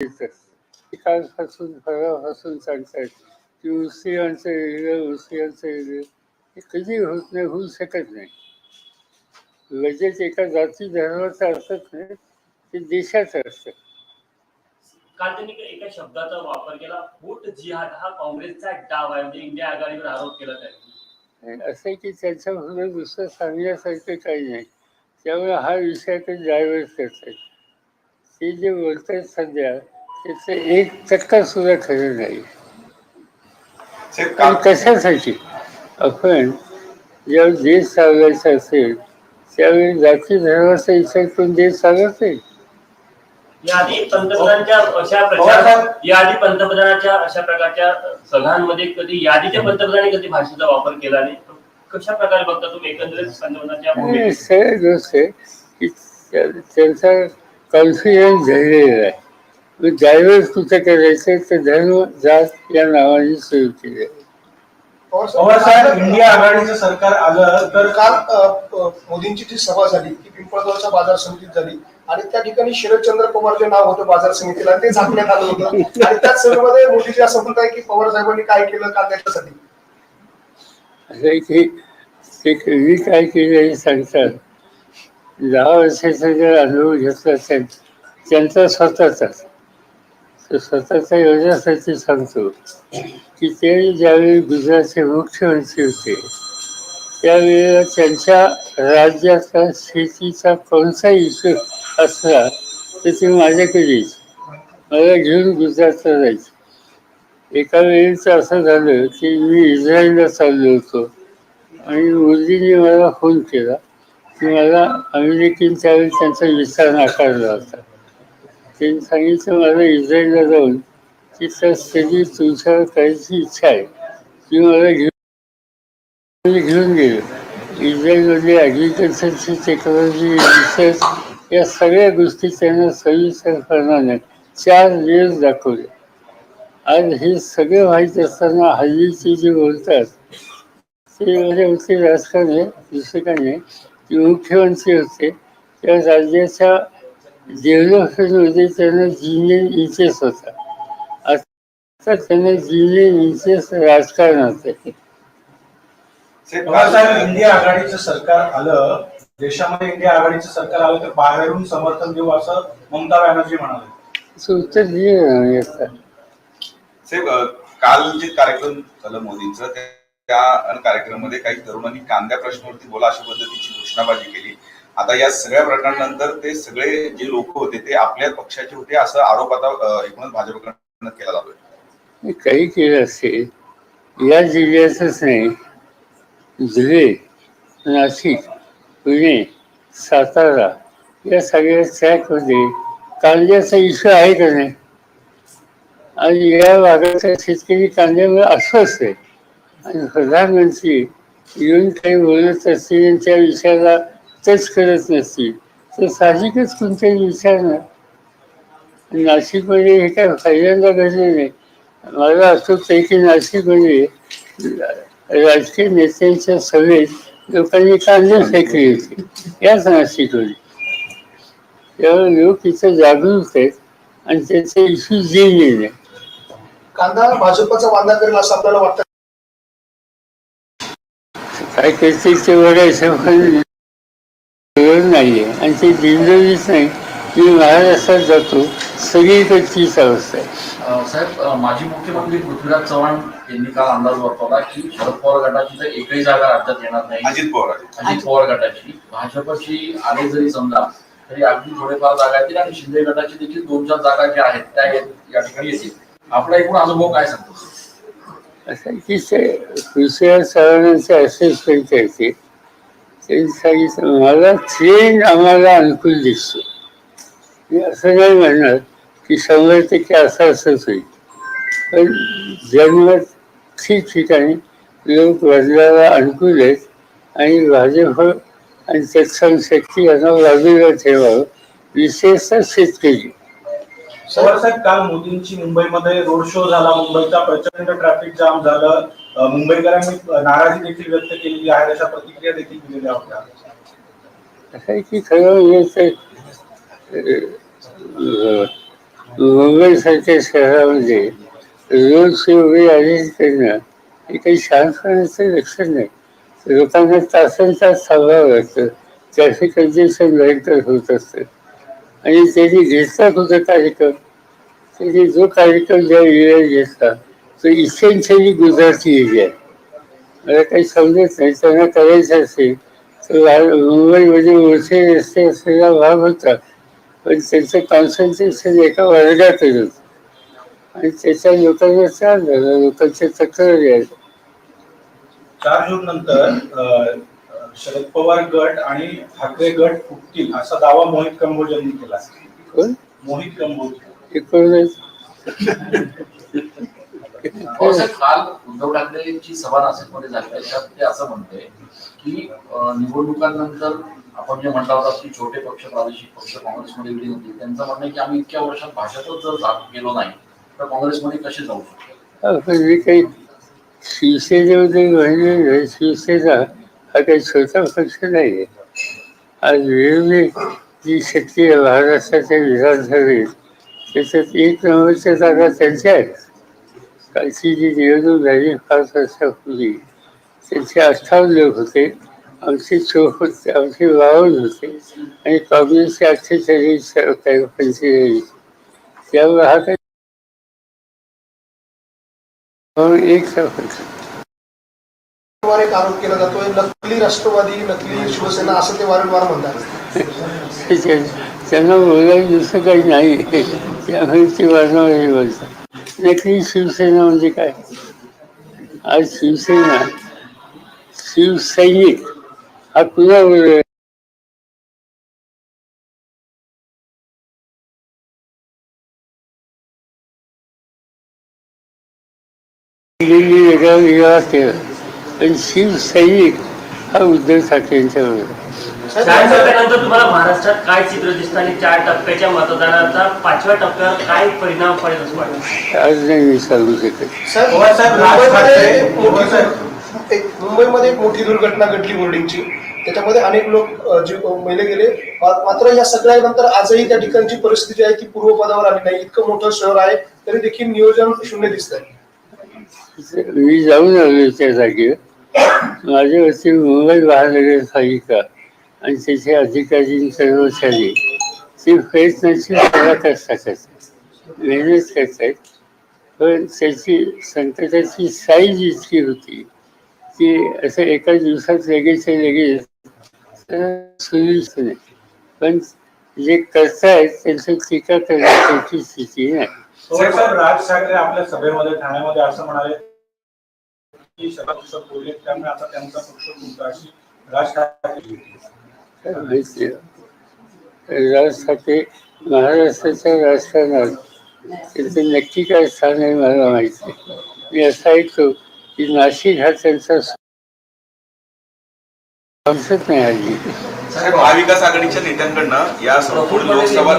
काल फसून फळं फसून सांगतायत की उसियांचं वेगळं उसियांचं वेगळं हे कधी होत नाही होऊ शकत नाही लगेच एका जाती धर्माचं असत नाही ते देशाचं असतं काल त्यांनी एका शब्दाचा वापर केला फूट जिहाद हा काँग्रेसचा डाव आहे म्हणजे इंडिया आघाडीवर आरोप केला त्यांनी असं की त्यांच्यापुढे दुसरं सांगण्यासारखं काही नाही त्यामुळे हा विषय ते डायव्हर्ट करतात ते जे बोलत आहेत सध्या त्याचं एक टक्का सुद्धा खरं नाही. आणि कशासाठी? आपण जेव्हा देश चालवायचा असेल त्यावेळी जाती धर्माचा विचार करून देश चालत नाही याआधी पंतप्रधानांच्या अशा प्रचार याआधी पंतप्रधानाच्या अशा प्रकारच्या सभांमध्ये कधी यादीच्या पंतप्रधानांनी कधी भाषेचा वापर केला नाही? कशा प्रकारे बघता तुम्ही एकंदरीत पंतप्रधानांच्या? सरळ गोष्ट त्यांचा कॉन्फिडन्स झालेला आहे. मग डायव्हर्स कुठं करायचं तर धर्म जात या नावाने सुरू केलं. आहे. पवार साहेब इंडिया आघाडीचं सरकार आलं तर काल अ, मोदींची जी सभा झाली ती पिंपळगावच्या बाजार समितीत झाली. आणि त्या ठिकाणी शरदचंद्र पवार जे नाव होतं बाजार समितीला ते झाकण्यात आलं होतं. आणि त्याच सभेमध्ये मोदीजी असं म्हणताय की पवार साहेबांनी काय केलं का त्याच्यासाठी? असं आहे की ते कधी काय केलं हे सांगतात. दहा वर्षाचा जर अनुभव घेतला त्यां- त्यांचा स्वतःचाच स्वतःच्या योजनासाठी सांगतो की ते ज्यावेळी गुजरातचे मुख्यमंत्री होते त्यावेळेला त्यांच्या राज्याचा शेतीचा कोणता इश्यू असला तर ते माझ्याकडे यायचे मला घेऊन गुजरातला जायचं. एका वेळेचं असं झालं की मी इस्रायलला चाललो होतो आणि मोदींनी मला फोन केला. की मला अमेरिकेने त्यावेळी त्यांचा विस्तार नाकारला होता. त्यांनी सांगितलं मला इस्रायलला जाऊन तिथं स्थिती तुमच्यावर करायची इच्छा आहे. ती मला घेऊन घेऊन गेलो. इस्रायलमध्ये ॲग्रिकल्चरची टेक्नॉलॉजी रिसर्च या सगळ्या गोष्टी त्यांना सविस्तरपणाने चार दिवस दाखवले. आज हे सगळं माहीत असताना हल्लीचे जे बोलतात ते म्हणजे माझ्या होते राजकारण आहे दुसरं काही नाही. मुख्यमंत्री होते. त्या राज्याच्या डेव्हलपमेंटमध्ये त्यांना जिनियन इंटरेस्ट होता. आता त्यांना जिनियन इंटरेस्ट राजकारणात आहे इंडिया आघाडीचं सरकार आलं देशामध्ये इंडिया आघाडीचं सरकार आलं तर बाहेरून समर्थन देऊ असं ममता बॅनर्जी म्हणाले. उत्तर दिलं साहेब काल जे कार्यक्रम झालं मोदींचं त्या कार्यक्रमामध्ये काही तरुणांनी कांद्या प्रश्नावरती बोला अशा पद्धतीची घोषणाबाजी केली. आता या सगळ्या प्रकरणानंतर ते सगळे जे लोक होते ते आपल्या पक्षाचे होते असा आरोप आता एकूणच भाजपकडून केला जातोय. काही केलं असते या जिल्ह्यातच नाही धुळे नाशिक पुणे सातारा या सगळ्या ट्रॅकमध्ये कांद्याचा इश्यू आहे का नाही? आणि या भागाचा शेतकरी कांद्यामुळे अस्वस्थ आहे आणि प्रधानमंत्री येऊन काही बोलत असतील आणि त्या विषयाला टच करत नसतील तर साहजिकच कोणत्याही विचारणार नाशिकमध्ये हे काय पहिल्यांदा घडले नाही. मला असं आहे की नाशिकमध्ये राजकीय नेत्यांच्या सभेत लोकांनी कांदे फेकले होते. याच नाशिकमध्ये. त्यामुळे लोक इथं जागरूक आहेत आणि त्याचे इश्यू जे नाही कांदा भाजपचा वांदा करेल असं आपल्याला वाटतं? काय करते ते बघायचं पण गरज नाहीये. आणि ते दिंडवीच नाही. मी महाराष्ट्रात जातो. सगळीकडचीच अवस्था आहे. साहेब माजी मुख्यमंत्री पृथ्वीराज चव्हाण यांनी काल अंदाज वर्तवला की शरद पवार गटाची तर एकही जागा राज्यात येणार नाही. अजित पवार आहे. अजित पवार गटाची. भाजपची आले जरी समजा तरी अगदी थोडेफार जागा येतील आणि शिंदे गटाची देखील दोन चार जागा ज्या आहेत त्या या या ठिकाणी येतील. आपला एकूण अनुभव काय सांगतो? असं आहे की ते दुसऱ्या सरांचे असेसमेंट करते त्यांनी सांगितलं मला ट्रेन आम्हाला अनुकूल दिसतो. मी असं नाही म्हणणार की शंभर टक्के असं असंच होईल. पण जन्म ठिकठिकाणी लोक बदलायला अनुकूल आहेत आणि भाजप आणि तत्सम शक्ती यांना बाजूला ठेवावं विशेषतः शेतकरी. साहेब काल मोदींची मुंबईमध्ये रोड शो झाला. मुंबईचा प्रचंड ट्रॅफिक जाम झालं. मुंबईकरांनी नाराजी देखील व्यक्त केलेली आहे. अशा प्रतिक्रिया देखील दिलेल्या होत्या. असं आहे की खरं म्हणजे मुंबईसारख्या शहरामध्ये रोज वगैरे अरेंज करणं हे काही शहाणपणाचं लक्षण नाही. लोकांना तासन तास थांबावं लागतं. ट्रॅफिक कंजेशन भयंकर होत असतं. आणि त्यांनी घेतला कुठं कार्यक्रम त्यांनी जो कार्यक्रम ज्या वेळेला घेतला तो इसेन्शियली गुजराती एरिया आहे. मला काही समजत नाही त्यांना करायचं असेल तर मुंबईमध्ये मोठे रस्ते असलेला भाग होता पण त्यांचं कॉन्सन्ट्रेशन एका वर्गातच होतं. आणि त्याच्या लोकांना त्रास झाला लोकांच्या तक्रारी आहेत. चार जून नंतर शरद पवार गट आणि ठाकरे गट फुटतील असा दावा मोहित कंबोज यांनी केला. कोण? मोहित कंबोज. हे काल उद्धव ठाकरेंची सभा नाशिकमध्ये झाली. त्याच्यात ते असं म्हणते की निवडणुकांनंतर आपण जे म्हणता होता की छोटे पक्ष प्रादेशिक पक्ष काँग्रेसमध्ये विलीन होतील. त्यांचं म्हणणं आहे की आम्ही इतक्या वर्षात भाजपच जर जात गेलो नाही तर काँग्रेसमध्ये कसे जाऊ शकतो? काही शिवसेनेमध्ये शिवसेना हा काही छोटा पक्ष नाही आहे आज वेगळी जी शक्ती आहे महाराष्ट्राच्या विधानसभेत त्याच्यात एक नंबरच्या जागा त्यांच्या आहेत कालची जी निवडणूक झाली पाच वर्षापूर्वी त्यांचे अठ्ठावन्न लोक होते आमचे चोख होते आमचे बावन्न होते आणि काँग्रेसचे अठ्ठेचाळीस काही पंचेचाळीस त्यामुळे हा काही म्हणून एक पक्ष वारंवार एक आरोप केला जातोय नकली राष्ट्रवादी नकली शिवसेना असं ते वारंवार म्हणतात. त्यांना बोलायला दुसरं काही नाही. त्यामुळे ते वारंवार हे बोलतात. नक्की शिवसेना म्हणजे काय? आज शिवसेना शिवसैनिक हा कुणाबरोबर दिल्ली वेगळा वेगळा केला पण शिवसैनिक हा उद्धव ठाकरे यांच्याबरोबर त्यानंतर तुम्हाला महाराष्ट्रात काय चित्र दिसतं आणि चार टप्प्याच्या मतदानाचा पाचव्या टप्प्यावर काय परिणाम पडेल असं वाटतं? आज नाही मी सांगू शकत. मुंबईमध्ये एक मोठी दुर्घटना घडली बोर्डिंगची त्याच्यामध्ये अनेक लोक जीव मेले गेले. मात्र या सगळ्यानंतर आजही त्या ठिकाणची परिस्थिती आहे ती पूर्वपदावर आली नाही. इतकं मोठं शहर आहे तरी देखील नियोजन शून्य दिसत आहे मी जाऊन आलो त्या जागेवर माझे माझ्यावरती मुंबई महानगरपालिका आणि त्याचे अधिकारी कर्मचारी ते प्रयत्नाची पराकाष्ठा करतात मेहनत करतात. पण त्याची संकटाची साईज इतकी होती की असं एका दिवसात लगेच लगेच सुरूच नाही. पण जे करतायत त्यांचं टीका करण्याची स्थिती नाही. साहेब राज ठाकरे आपल्या सभेमध्ये ठाण्यामध्ये असं म्हणाले की शरद पक्ष बोलले त्यामुळे आता त्यांचा पक्ष फुटतो अशी राज ठाकरे काय माहिती आहे. राज ठाकरे महाराष्ट्राच्या राजकारणात त्यांचं नक्की काय स्थान आहे मला माहिती नाही. मी असं ऐकतो की नाशिक हा त्यांचा संसद नाही हल्ली साहेब महाविकास आघाडीच्या नेत्यांकडनं या संपूर्ण लोकसभा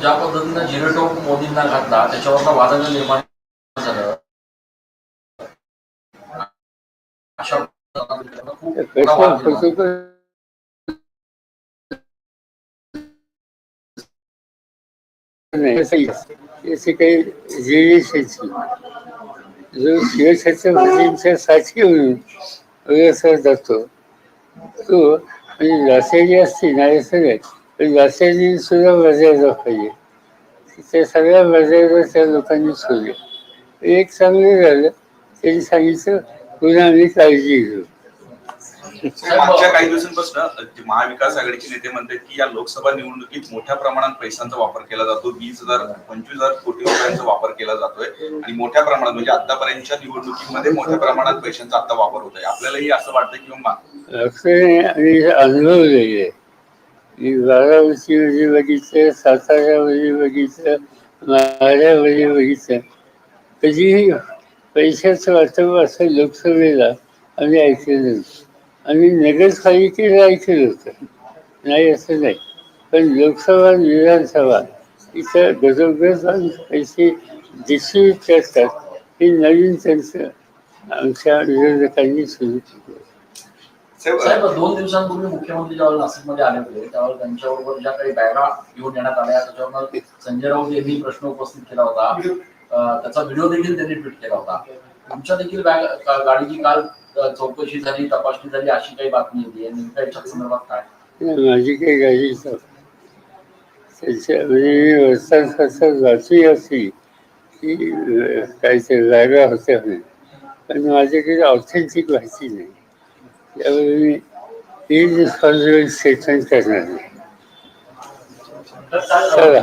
ज्या पद्धतीनं जिरेटोप मोदींना घातला त्याच्यावर वादंग निर्माण झालं असं काही जो साथी होऊन ओळखला जातो तो म्हणजे असते नाही असं पण लासेरी सुद्धा मर्यादा पाहिजे त्या सगळ्या मर्यादा त्या लोकांनी सोडल्या एक चांगलं झालं त्यांनी सांगितलं आम्ही काळजी घेऊ मागच्या काही दिवसांपासून महाविकास आघाडीचे नेते म्हणतात की या लोकसभा निवडणुकीत मोठ्या प्रमाणात पैशांचा वापर केला जातो. वीस हजार पंचवीस हजार कोटी रुपयांचा वापर केला जातोय. आणि मोठ्या प्रमाणात म्हणजे आतापर्यंतच्या निवडणुकीमध्ये मोठ्या प्रमाणात पैशांचा आता वापर होत आहे आपल्यालाही असं वाटतं की अनुभवलेले आहे. मी बारामतीमध्ये बघितलं साताऱ्यामध्ये बघितलं माढ्यामध्ये बघितलं कधीही पैशाचं वाटप असं लोकसभेला आम्ही ऐकलेलं आम्ही नगरपालिकेला ऐकलं होतं नाही असं नाही. पण लोकसभा विधानसभा इथं गजोगज पैसे डिस्ट्रीब्यूट करतात. हे नवीन त्यांचं आमच्या विरोधकांनी सुरू केलं. साहेब दोन दिवसांपूर्वी मुख्यमंत्री ज्यावेळेला नाशिकमध्ये आले होते. त्यावेळेला त्यांच्याबरोबर ज्या काही बॅगा घेऊन येण्यात आल्या त्याच्यावर संजय राऊत यांनी प्रश्न उपस्थित केला होता. त्याचा व्हिडिओ देखील त्यांनी ट्विट केला होता. तुमच्या देखील गाडीची काल चौकशी झाली तपासणी झाली अशी काही बातमी येते नेमक्या याच्या संदर्भात काय? माझी काही गाडी त्याच्या म्हणजे वाचली असली की काहीतरी जागा होत्या पण माझ्याकडे ऑथेंटिक माहिती नाही. त्यामुळे मी इरिस्पॉन्सिबल स्टेटमेंट करणार नाही. चला.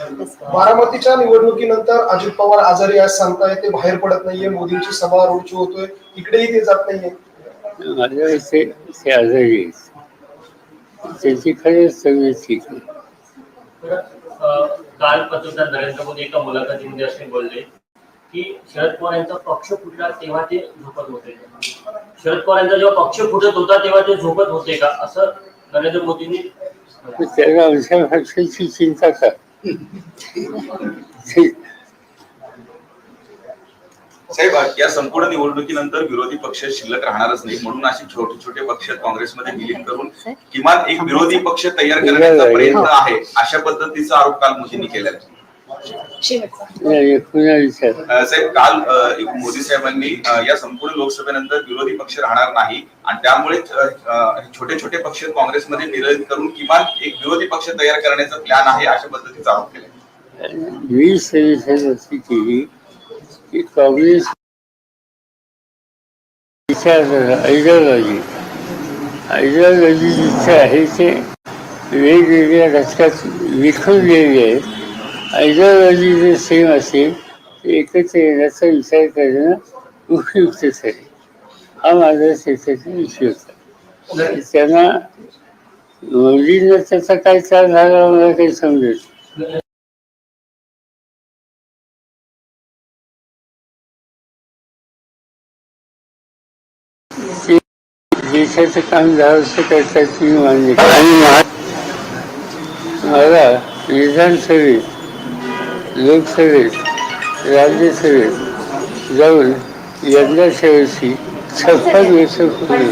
बारामतीच्या निवडणुकीनंतर अजित पवार आजारी आज सांगताय ते बाहेर पडत नाहीये मोदींची सभा रोडची होतोय इकडेही ते जात नाहीये. ते आजारी त्यांची सगळी ठीक आहे. काल पंतप्रधान नरेंद्र मोदी एका मुलाखतीमध्ये असे बोलले की शरद पवार यांचा पक्ष फुटला तेव्हा ते झोपत होते. शरद पवार यांचा जेव्हा पक्ष फुटत होता तेव्हा ते झोपत होते का? असं नरेंद्र मोदींनी त्याला आमच्या भाषेची चिंता का? साहेब या संपूर्ण निवडणुकीनंतर विरोधी पक्ष शिल्लक राहणारच नाही. म्हणून असे छोटे छोटे पक्ष काँग्रेसमध्ये विलीन करून किमान एक विरोधी पक्ष तयार करण्याचा प्रयत्न आहे अशा पद्धतीचा आरोप काल मोदींनी केला साहेब काल मोदी साहेबांनी या संपूर्ण लोकसभेनंतर विरोधी पक्ष राहणार नाही आणि त्यामुळे छोटे छोटे पक्ष काँग्रेसमध्ये विलीन करून किमान एक विरोधी पक्ष तयार करण्याचा प्लॅन आहे अशा पद्धतीचा आरोप केला. मी सजेशन अशी केली की काँग्रेस आयडिओलॉजी आयडिओलॉजी जिथे आहे ते वेगवेगळ्या घटकात विखुरलेले आहेत. आयडिओलॉजी जर सेम असेल तर एकत्र येण्याचा विचार करणं उपयुक्तच आहे हा माझा त्याच्याचा विषय होता. त्यांना मोदींना त्याचा काय त्रास झाला मला काही समजेल ते देशाचं काम वर्ष करतात मी मान्य. आणि मला विधानसभेत लोकसेवेत राज्यसेवेत जाऊन यंदाच्या वर्षी छप्पन वर्ष पूर्ण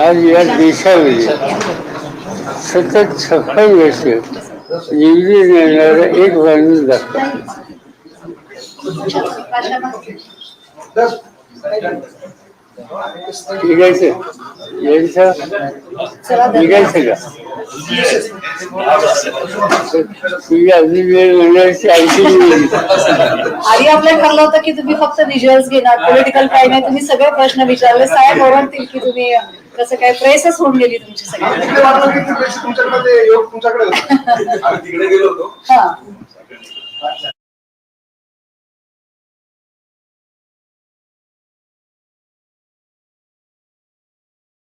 आज या देशामध्ये सतत छप्पन वर्ष निवडून येणारा एक माणूस दाखवा. निघायचं यांचं निघायचं का? तुझी अजून वेळ म्हणण्याची ऐकली नाही. आधी आपलं ठरलं होतं की तुम्ही फक्त व्हिज्युअल्स घेणार. पॉलिटिकल काय नाही तुम्ही सगळे प्रश्न विचारले. साहेब ओरडतील की तुम्ही कसं काय प्रेसच होऊन गेली तुमची सगळी. तिकडे वाटलं की ते पैसे तुमच्याकडे ते योग तुमच्याकडे. होते आम्ही तिकडे गेलो होतो हा.